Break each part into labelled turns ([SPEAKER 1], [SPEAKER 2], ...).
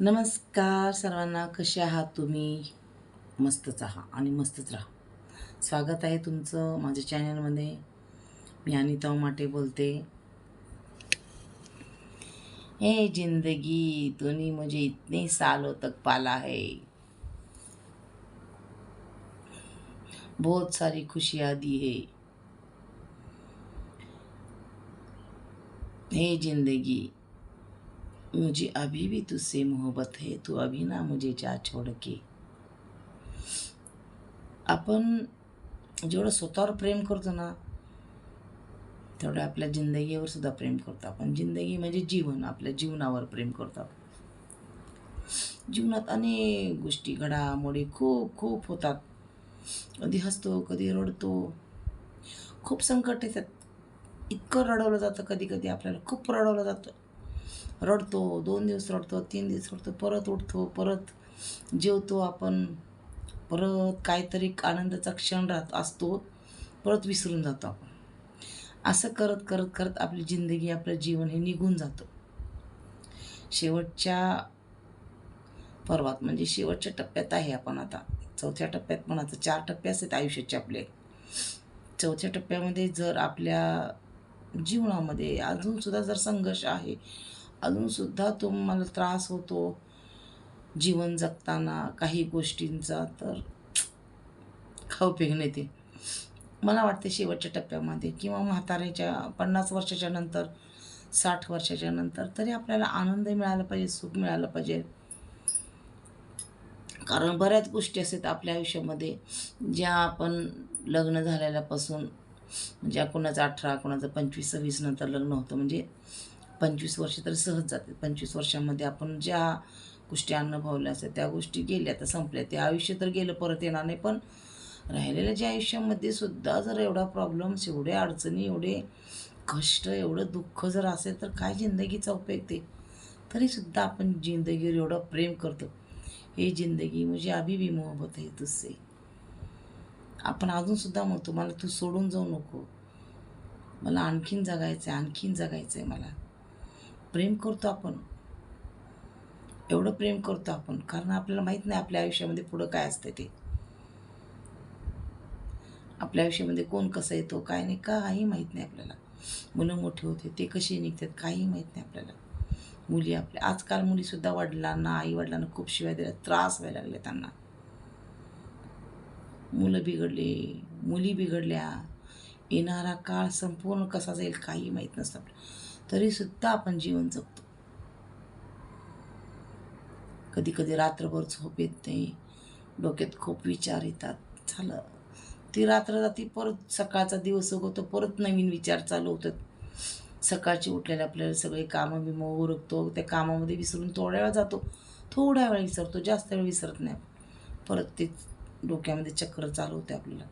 [SPEAKER 1] नमस्कार सर्वांना कसे आहात तुम्ही? मस्तच आहात आणि मस्तच राहा. स्वागत आहे तुमचं माझ्या चॅनलमध्ये. मी अनिता माटे बोलते. हे जिंदगी तूने मुझे म्हणजे इतने सालों तक पाला है. बहुत सारी खुशियाँ दी है. हे जिंदगी. मुझे अभी भी तुझसे मोहब्बत है तू अभी ना मुझे जा छोड़ के। आपण जेवढं स्वतःवर प्रेम करतो ना तेवढं आपल्या जिंदगीवर सुद्धा प्रेम करतो आपण. जिंदगी म्हणजे जीवन आपल्या जीवनावर प्रेम करतो जीवनात अनेक गोष्टी घडामोडी खूप खूप होतात. कधी हसतो कधी रडतो. खूप संकट येतात. इतकं रडवलं जातं कधी कधी आपल्याला खूप रडवलं जातं. रडतो दोन दिवस रडतो तीन दिवस रडतो परत उठतो परत जेवतो आपण परत काहीतरी आनंदाचा क्षण राहत असतो परत विसरून जातो. आपण असं करत करत करत आपली जिंदगी आपलं जीवन हे निघून जातं. शेवटच्या पर्वात म्हणजे शेवटच्या टप्प्यात आहे आपण आता. चौथ्या टप्प्यात पण आता चार टप्पे असतात आयुष्याचे आपले. चौथ्या टप्प्यामध्ये जर आपल्या जीवनामध्ये अजूनसुद्धा जर संघर्ष आहे अजूनसुद्धा तुम्हाला त्रास होतो. जीवन जगताना काही गोष्टींचा तर खाऊ फेकणे ते मला वाटते शेवटच्या टप्प्यामध्ये किंवा म्हाताऱ्याच्या पन्नास वर्षाच्या नंतर साठ वर्षाच्या नंतर तरी आपल्याला आनंद मिळाला पाहिजे सुख मिळालं पाहिजे. कारण बऱ्याच गोष्टी असतात आपल्या आयुष्यामध्ये ज्या आपण लग्न झालेल्यापासून ज्या कोणाचं अठरा कोणाचं पंचवीस सव्वीस नंतर लग्न होतं. म्हणजे पंचवीस वर्ष तर सहज जाते पंचवीस वर्षामध्ये आपण ज्या गोष्टी अनुभवल्या असतात त्या गोष्टी गेल्या तर संपल्या. ते आयुष्य तर गेलं परत येणार नाही. पण राहिलेल्या ज्या आयुष्यामध्ये सुद्धा जर एवढा प्रॉब्लेम्स एवढे अडचणी एवढे कष्ट एवढं दुःख जर असेल तर काय जिंदगीचा उपयोग ते? तरीसुद्धा आपण जिंदगीवर एवढं प्रेम करतो. हे जिंदगी म्हणजे अभी भी मोहब्बत आहे तुझसे. आपण अजूनसुद्धा म्हणतो मला तू सोडून जाऊ नको. मला आणखीन जगायचं आहे आणखीन जगायचं आहे मला. प्रेम करतो आपण. एवढं प्रेम करतो आपण. कारण आपल्याला माहीत नाही आपल्या आयुष्यामध्ये पुढं काय असतं ते. आपल्या आयुष्यामध्ये कोण कसं येतो काय नाही काही माहीत नाही आपल्याला. मुलं मोठे होते ते कसे निघतात काही माहीत नाही आपल्याला. मुली आपल्या आजकाल मुलीसुद्धा वडिलांना आई वडिलांना खूप शिवाय दिल्या त्रास व्हायला लागले त्यांना. मुलं बिघडले मुली बिघडल्या. येणारा काळ संपूर्ण कसा जाईल काही माहीत नसतं आपल्याला. तरीसुद्धा आपण जीवन जगतो. कधी कधी रात्रभर झोप येत नाही डोक्यात खूप विचार येतात. झालं. ती रात्र जाती परत सकाळचा दिवस उगवतो परत नवीन विचार चालू होतात. सकाळची उठलेले आपल्याला सगळे कामं बिमं उरकतो त्या कामामध्ये विसरून थोड्या वेळा जातो. थोड्या वेळ विसरतो जास्त वेळ विसरत नाही. परत ते डोक्यामध्ये चक्र चालू होते आपल्याला.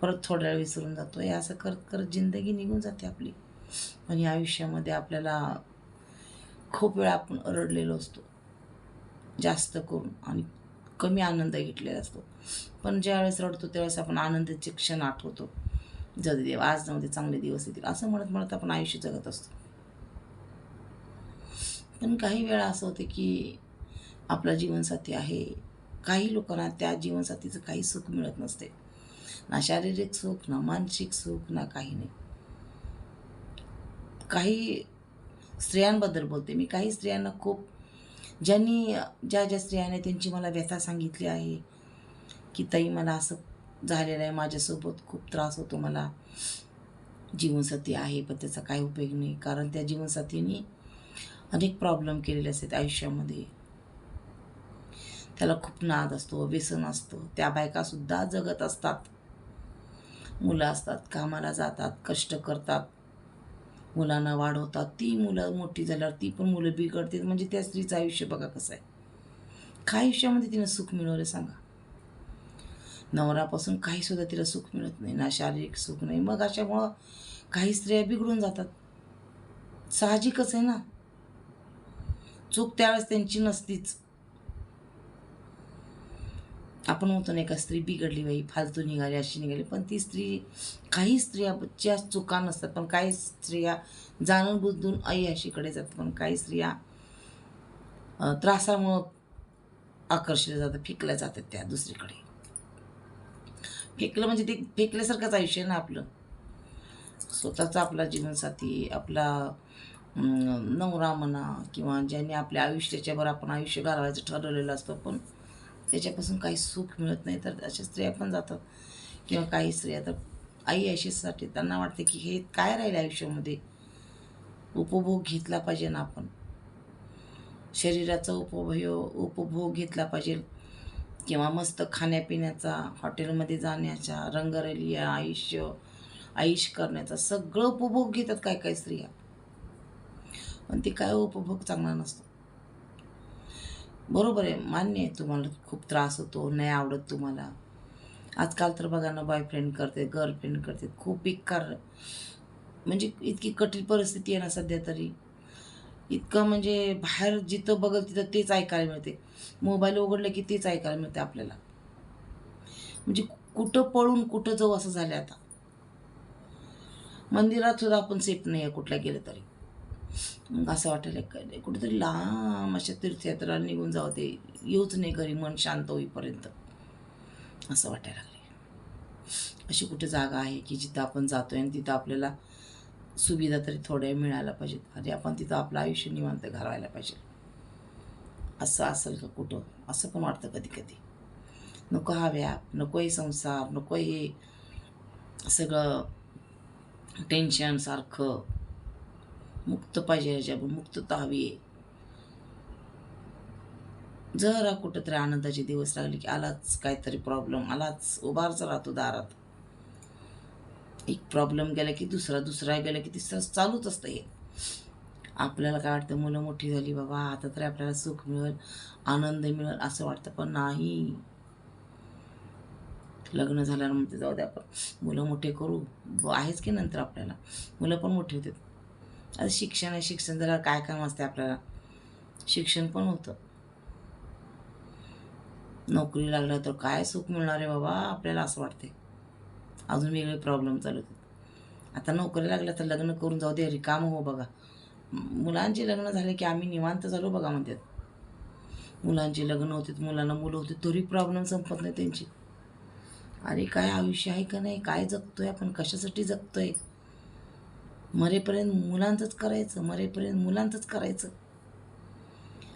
[SPEAKER 1] परत थोड्या वेळ विसरून जातो. हे असं करत करत जिंदगी निघून जाते आपली. पण या आयुष्यामध्ये आपल्याला खूप वेळा आपण रडलेलो असतो. जास्त करून आणि कमी आनंद घेतलेला असतो. पण ज्यावेळेस रडतो त्यावेळेस आपण आनंदाचे क्षण आठवतो. जाऊ देव आज नव्हते चांगले दिवस येतील असं म्हणत म्हणत आपण आयुष्य जगत असतो. पण काही वेळा असं होतं की आपला जीवनसाथी आहे. काही लोकांना त्या जीवनसाथीचं काही सुख मिळत नसते. ना शारीरिक सुख ना मानसिक सुख ना काही नाही. काही स्त्रियांबद्दल बोलते. मी काही स्त्रियांना खूप ज्यांनी ज्या ज्या स्त्रियाने त्यांची मला व्यथा सांगितली आहे की ताई मला असं झालेलं आहे माझ्यासोबत खूप त्रास होतो मला जीवनसाथी आहे पण त्याचा काही उपयोग नाही. कारण त्या जीवनसाथीने अनेक प्रॉब्लेम केलेले असतात आयुष्यामध्ये. त्याला खूप नाद असतो व्यसन असतं. त्या बायकासुद्धा जगत असतात. मुलं असतात कामाला जातात कष्ट करतात. मुलांना वाढवतात. ती मुलं मोठी झाल्यावर ती पण मुलं बिघडतात. म्हणजे त्या स्त्रीचं आयुष्य बघा कसं आहे. काय आयुष्यामध्ये तिनं सुख मिळवलं सांगा. नवरापासून काहीसुद्धा तिला सुख मिळत नाही. ना शारीरिक सुख नाही. मग अशामुळं काही स्त्रिया बिघडून जातात. साहजिकच आहे ना. चूक त्यावेळेस त्यांची नसतीच. आपण म्हणतो ना एका स्त्री बिघडली बाई फालतू निघाली अशी निघाली. पण ती स्त्री काही स्त्रिया चुका नसतात पण काही स्त्रिया जाणून बुजून आई अशीकडे जातात पण काही स्त्रिया त्रासामुळं आकर्षले जातात फेकल्या जातात त्या दुसरीकडे. फेकलं म्हणजे ते फेकल्यासारखंच आयुष्य आहे ना आपलं. स्वतःचा आपला जीवनसाथी आपला नवरा म्हणा किंवा ज्याने आपल्या आयुष्याच्यावर आपण आयुष्य घालवायचं ठरवलेलं असतं पण त्याच्यापासून काही सुख मिळत नाही. तर अशा स्त्रिया पण जातात. किंवा काही स्त्रिया तर आई अशीसाठी त्यांना वाटते की हे काय राहिलं आयुष्यामध्ये? उपभोग घेतला पाहिजे ना आपण. शरीराचा उपभोग उपभोग घेतला पाहिजे. किंवा मस्त खाण्यापिण्याचा हॉटेलमध्ये जाण्याचा रंगरली आयुष्य आयुष करण्याचा सगळं उपभोग घेतात काय काय स्त्रिया. पण ते काय उपभोग चांगला नसतो. बरोबर आहे मान्य आहे तुम्हाला खूप त्रास होतो नाही आवडत तुम्हाला. आजकाल तर बघा ना बॉयफ्रेंड करते गर्लफ्रेंड करते खूप बेकार म्हणजे इतकी कठीण परिस्थिती आहे ना सध्या तरी. इतकं म्हणजे बाहेर जिथं बघल तिथं तेच ऐकायला मिळते. मोबाईल उघडलं की तेच ऐकायला मिळते आपल्याला. म्हणजे कुठं पळून कुठं जाऊ असं झालं आता. मंदिरात सुद्धा आपण सेफ नाही आहे कुठल्या गेलं तरी. मग असं वाटायला काय नाही कुठेतरी लांब अशा तीर्थयात्रा निघून जाऊ ते येऊच नाही घरी मन शांत होईपर्यंत. असं वाटायला लागले. अशी कुठे जागा आहे की जिथं आपण जातोय आणि तिथं आपल्याला सुविधा तरी थोड्या मिळायला पाहिजेत अरे आपण तिथं आपलं आयुष्य निवांत घालवायला पाहिजे. असं असेल का कुठं? असं पण वाटतं कधी कधी नको हा व्याप नको हे संसार नको हे सगळं टेन्शन सारखं. मुक्त पाहिजे याच्यावर मुक्तता हवी आहे. जरा कुठंतरी आनंदाचे दिवस लागले की आलाच काहीतरी प्रॉब्लेम आलाच उभारच राहतो दारात. एक प्रॉब्लेम गेला की दुसरा दुसरा गेला की तिसरा चालूच असतं हे. आपल्याला काय वाटतं मुलं मोठी झाली बाबा आता तरी आपल्याला सुख मिळेल आनंद मिळेल असं वाटतं पण नाही. लग्न झाल्यानंतर जाऊ द्या आपण. मुलं मोठे करू. आहेच की नंतर आपल्याला. मुलं पण मोठी होतात. आता शिक्षण आहे शिक्षण जरा काय काम असते आपल्याला? शिक्षण पण होतं. नोकरी लागलं तर काय सुख मिळणार आहे बाबा? आपल्याला असं वाटते अजून वेगळे प्रॉब्लेम चालू आहेत. आता नोकरी लागल्या तर लग्न करून जाऊ दे रिकाम हो बघा. मुलांचे लग्न झाले की आम्ही निवांत झालो बघा म्हणतात. मुलांचे लग्न होते मुलांना मुलं होते तरी प्रॉब्लेम संपत नाही त्यांची. अरे काय आयुष्य आहे का नाही? काय जगतोय आपण? कशासाठी जगतोय? मरेपर्यंत मुलांचंच करायचं मरेपर्यंत मुलांचंच करायचं.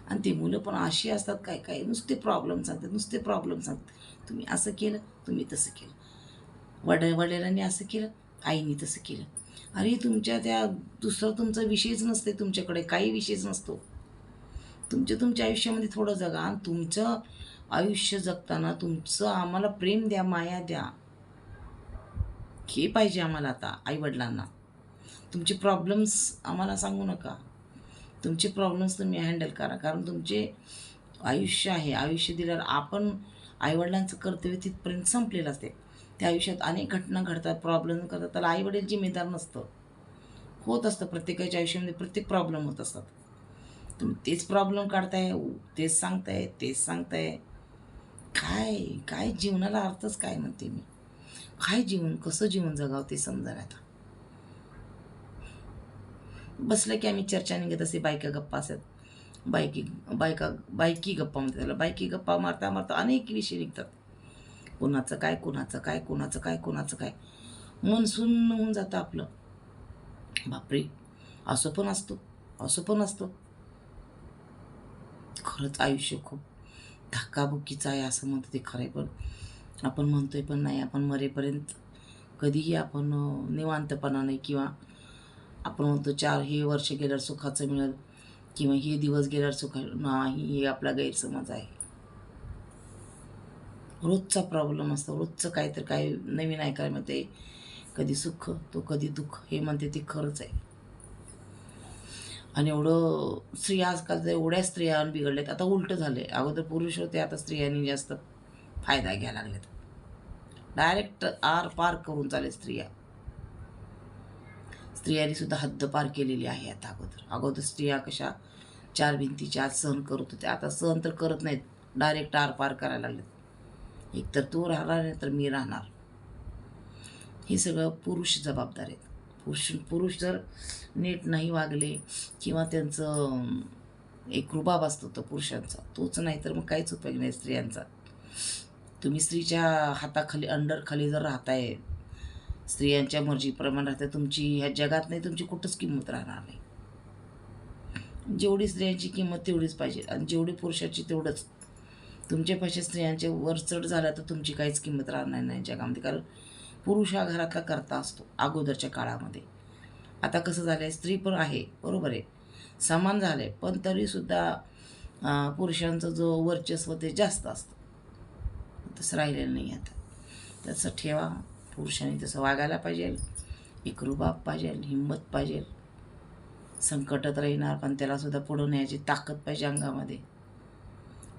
[SPEAKER 1] आणि ते मुलं पण अशी असतात काय काय नुसते प्रॉब्लेम सांगतात नुसते प्रॉब्लेम सांगतात. तुम्ही असं केलं तुम्ही तसं केलं. वड वडिलांनी असं केलं आईने तसं केलं. अरे तुमच्या त्या दुसरा तुमचा विषयच नसते तुमच्याकडे काही विषयच नसतो. तुमच्या तुमच्या आयुष्यामध्ये थोडं जगा आणि तुमचं आयुष्य जगताना तुमचं आम्हाला प्रेम द्या माया द्या. हे पाहिजे आम्हाला आता आईवडिलांना. तुमचे प्रॉब्लेम्स आम्हाला सांगू नका. तुमचे प्रॉब्लेम्स तुम्ही हँडल करा. कारण तुमचे आयुष्य आहे. आयुष्य दिल्यावर आपण आईवडिलांचं कर्तव्य तिथपर्यंत संपलेलं असते. त्या आयुष्यात अनेक घटना घडतात प्रॉब्लेम करतात. त्याला आईवडील जिम्मेदार नसतं. होत असतं. प्रत्येकाच्या आयुष्यामध्ये प्रत्येक प्रॉब्लेम होत असतात. तुम्ही तेच प्रॉब्लेम काढताय तेच सांगताय तेच सांगताय. काय काय जीवनाला अर्थच काय म्हणते मी? काय जीवन कसं जीवन जगावं ते समजा आता? बसलं की आम्ही चर्चा निघत असे बायका गप्पा असतात. बायकी बायका बायकी गप्पा म्हणतात त्याला. बायकी गप्पा मारता मारता अनेक विषय निघतात. कुणाचं काय कुणाचं काय कुणाचं काय कुणाचं काय. मन सुन्न होऊन जातं आपलं. बापरे असं पण असतो असं पण असतो. खरंच आयुष्य खूप धक्काबुक्कीचं आहे असं म्हणतो ते खरं आहे पण आपण म्हणतोय पण नाही. आपण मरेपर्यंत कधीही आपण निवांतपणाने निवांतपणा नाही किंवा आपण म्हणतो चार हे वर्ष गेल्यावर सुखाचं मिळेल किंवा हे दिवस गेल्यावर सुखा नाही हे आपला गैरसमज आहे. रोजचा प्रॉब्लेम असतो. रोजचं काहीतरी काय नवीन ऐकायला मिळते. कधी सुख तो कधी दुःख हे म्हणते ते खरंच आहे. आणि एवढं स्त्रिया आजकाल तर एवढ्या स्त्रिया बिघडल्यात आता उलटं झालं आहे अगोदर पुरुष होते आता स्त्रियांनी जास्त फायदा घ्यायला लागलेत. डायरेक्ट आर पार करून चालेल स्त्रिया. स्त्रियांनी सुद्धा हद्द पार केलेली आहे आता अगोदर. अगोदर स्त्रिया कशा चार भिंतीच्या आत सहन करत होत्या. आता सहन तर करत नाहीत. डायरेक्ट आर पार करायला लागलेत. एक तर तू राहणार नाही तर मी राहणार. हे सगळं पुरुष जबाबदार आहेत. पुरुष पुरुष जर नीट नाही वागले किंवा त्यांचं एक रुबाब असतो तो पुरुषांचा तोच नाही तर मग काहीच उपयोग नाही स्त्रियांचा. तुम्ही स्त्रीच्या हाताखाली अंडरखाली जर राहताय स्त्रियांच्या मर्जीप्रमाणे राहते. तुमची ह्या जगात नाही तुमची कुठंच किंमत राहणार नाही. जेवढी स्त्रियांची किंमत तेवढीच पाहिजे. आणि जेवढी पुरुषाची तेवढंच. तुमच्यापेक्षा स्त्रियांचे वर चढ झाला तर तुमची काहीच किंमत राहणार नाही जगामध्ये. कारण पुरुष हा घरातला करता असतो अगोदरच्या काळामध्ये. आता कसं झालं आहे स्त्री पण आहे. बरोबर आहे. समान झालं आहे पण तरीसुद्धा पुरुषांचा पुरुषांचं जो वर्चस्व ते जास्त असतं. तसं राहिलेलं नाही आता. तसं ठेवा. पुरुषांनी तसं वागायला पाहिजे. एक पाहिजेल पाहिजे हिंमत पाहिजे. संकटात राहणार पण त्यालासुद्धा पुढं न्यायची ताकद पाहिजे अंगामध्ये.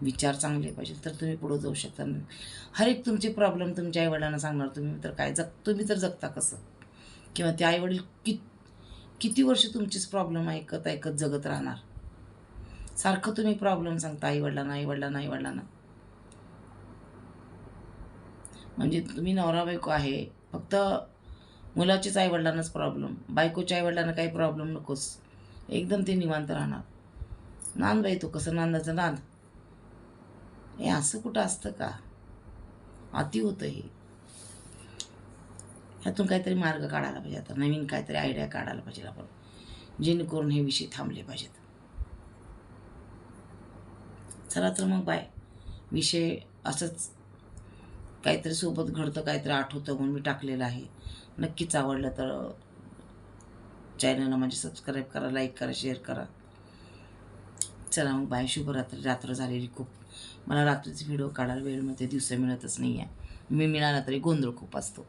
[SPEAKER 1] विचार चांगले पाहिजे तर तुम्ही पुढं जाऊ शकता. हर एक तुमचे प्रॉब्लेम तुमच्या आईवडिलांना सांगणार तुम्ही तर काय जग तुम्ही तर जगता कसं? किंवा ते आईवडील कित किती वर्ष तुमचेच प्रॉब्लेम ऐकत ऐकत जगत राहणार? सारखं तुम्ही प्रॉब्लेम सांगता आईवडिलांना आईवडिलांना आईवडिलांना. म्हणजे तुम्ही नवरा बायको आहे फक्त मुलाचीच आईवडिलांनाच प्रॉब्लेम बायकोच्या आईवडिलांना काही प्रॉब्लेम नकोस. एकदम ते निवांत राहणार. नांद बाई तो कसं नांदाचं नांद? हे असं कुठं असतं का? अति होतं हे. ह्यातून काहीतरी मार्ग काढायला पाहिजे आता नवीन काहीतरी आयडिया काढायला पाहिजे आपण जेणेकरून हे विषय थांबले पाहिजेत. चला तर मग बाय. विषय असंच काहीतरी सोबत घडतं काहीतरी आठवतं म्हणून मी टाकलेलं आहे. नक्कीच आवडलं तर चॅनलला माझी सबस्क्राईब करा लाईक करा शेअर करा. चला मग बाय. शुभरात्री. रात्र झालेली खूप. मला रात्रीचे व्हिडिओ काढायला वेळ मिळते दिवसा मिळतच नाही आहे मी मिळाला तरी गोंधळ खूप असतो.